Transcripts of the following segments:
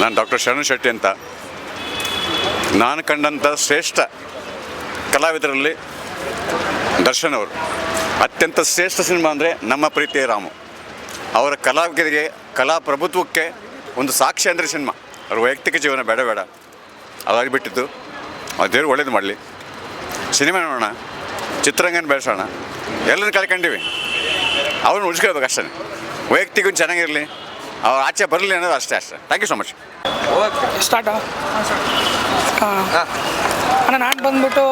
ನಾನು ಡಾಕ್ಟರ್ ಶರಣ್ ಶೆಟ್ಟಿ ಅಂತ. ನಾನು ಕಂಡಂಥ ಶ್ರೇಷ್ಠ ಕಲಾವಿದರಲ್ಲಿ ದರ್ಶನ್ ಅವರು. ಅತ್ಯಂತ ಶ್ರೇಷ್ಠ ಸಿನಿಮಾ ಅಂದರೆ ನಮ್ಮ ಪ್ರೀತಿಯ ರಾಮು. ಅವರ ಕಲಾವಿದರಿಗೆ, ಕಲಾ ಪ್ರಭುತ್ವಕ್ಕೆ ಒಂದು ಸಾಕ್ಷಿ ಅಂದರೆ ಸಿನಿಮಾ. ಅವ್ರ ವೈಯಕ್ತಿಕ ಜೀವನ ಬೇಡ ಬೇಡ. ಅದಾಗಿ ಬಿಟ್ಟಿದ್ದು ದೇವ್ರು ಒಳ್ಳೇದು ಮಾಡಲಿ. ಸಿನಿಮಾ ನೋಡೋಣ. ಚಿತ್ರರಂಗನ ಬೆಳೆಸೋಣ. ಎಲ್ಲರೂ ಕಳ್ಕೊಂಡಿವಿ ಅವ್ರನ್ನ ಉಳಿಸ್ಕೊಳ್ಬೇಕು ಅಷ್ಟೇ ವೈಯಕ್ತಿಕ ಚೆನ್ನಾಗಿರಲಿ. ಅವ್ರು ಆಚೆ ಬರಲಿ ಅನ್ನೋದು ಅಷ್ಟೇ ಅಷ್ಟೇ. ಥ್ಯಾಂಕ್ ಯು ಸೊ ಮಚ್ ಸ್ಟಾರ್ಟಾ ಹಾಂ ಅಣ್ಣ ನಾನು ಬಂದ್ಬಿಟ್ಟು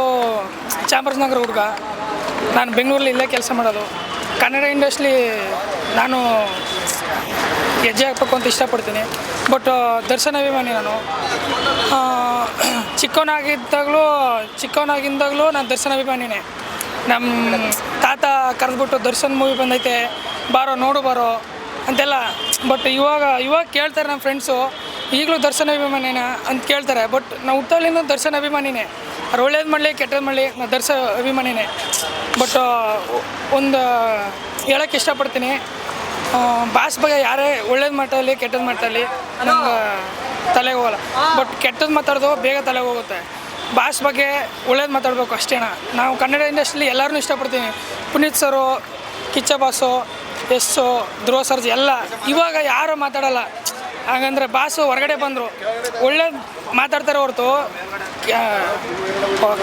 ಚಾಮರಾಜನಗರ ಹುಡುಗ. ನಾನು ಬೆಂಗಳೂರಲ್ಲಿ ಇಲ್ಲೇ ಕೆಲಸ ಮಾಡೋದು. ಕನ್ನಡ ಇಂಡಸ್ಟ್ರಿ ನಾನು ಹೆಜ್ಜೆ ಹಾಕ್ಬೇಕು ಅಂತ ಇಷ್ಟಪಡ್ತೀನಿ. ಬಟ್ ದರ್ಶನ ಅಭಿಮಾನಿ ನಾನು. ಚಿಕ್ಕವನಾಗಿದ್ದಾಗಲೂ ಚಿಕ್ಕವನಾಗಿದ್ದಾಗಲೂ ನಾನು ದರ್ಶನ ಅಭಿಮಾನಿನೇ. ನಮ್ಮ ತಾತ ಕರೆದ್ಬಿಟ್ಟು ದರ್ಶನ್ ಮೂವಿ ಬಂದೈತೆ. ಬಾರೋ ನೋಡು ಬಾರೋ. ಅಂತೆಲ್ಲ ಬಟ್ ಇವಾಗ ಇವಾಗ ಕೇಳ್ತಾರೆ ನಮ್ಮ ಫ್ರೆಂಡ್ಸು ಈಗಲೂ ದರ್ಶನ ಅಭಿಮಾನಿನ ಅಂತ ಕೇಳ್ತಾರೆ ಬಟ್ ನಾವು ಹುಟ್ಟಲಿಂದ ದರ್ಶನ ಅಭಿಮಾನಿನೇ. ಅವ್ರು ಒಳ್ಳೇದು ಮಾಡಲಿ ಕೆಟ್ಟದ್ದು ಮಾಡಲಿ ನಾವು ದರ್ಶ ಅಭಿಮಾನಿನೇ. ಬಟ್ ಒಂದು ಹೇಳೋಕ್ಕೆ ಇಷ್ಟಪಡ್ತೀನಿ ಬಾಸ್ ಬಗ್ಗೆ ಯಾರೇ ಒಳ್ಳೇದು ಮಾತಾಡಲಿ ಕೆಟ್ಟದ್ದು ಮಾತಾಡಲಿ ನಮ್ಗೆ ತಲೆಗೆ ಹೋಗಲ್ಲ. ಬಟ್ ಕೆಟ್ಟದ್ದು ಮಾತಾಡೋದು ಬೇಗ ತಲೆಗೆ ಹೋಗುತ್ತೆ. ಬಾಸ್ ಬಗ್ಗೆ ಒಳ್ಳೇದು ಮಾತಾಡಬೇಕು ಅಷ್ಟೇನಾ. ನಾವು ಕನ್ನಡ ಇಂಡಸ್ಟ್ರಿಲಿ ಎಲ್ಲರನ್ನೂ ಇಷ್ಟಪಡ್ತೀನಿ. ಪುನೀತ್ ಸರು, ಕಿಚ್ಚ ಬಾಸು ಎಸ್ಸು ಧ್ರುವ ಸರ್ಜ್ ಎಲ್ಲ ಇವಾಗ ಯಾರು ಮಾತಾಡಲ್ಲ. ಹಾಗಂದ್ರೆ ಬಾಸು ಹೊರಗಡೆ ಬಂದರು. ಒಳ್ಳೇದು ಮಾತಾಡ್ತಾರೆ ಹೊರತು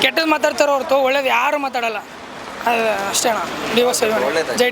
ಕೆಟ್ಟದ್ದು ಮಾತಾಡ್ತಾರೆ ಹೊರತು ಒಳ್ಳೇದು ಯಾರು ಮಾತಾಡಲ್ಲ. ಅಷ್ಟೇ ಅಷ್ಟೇಣ ದಿವಸ ಜೈ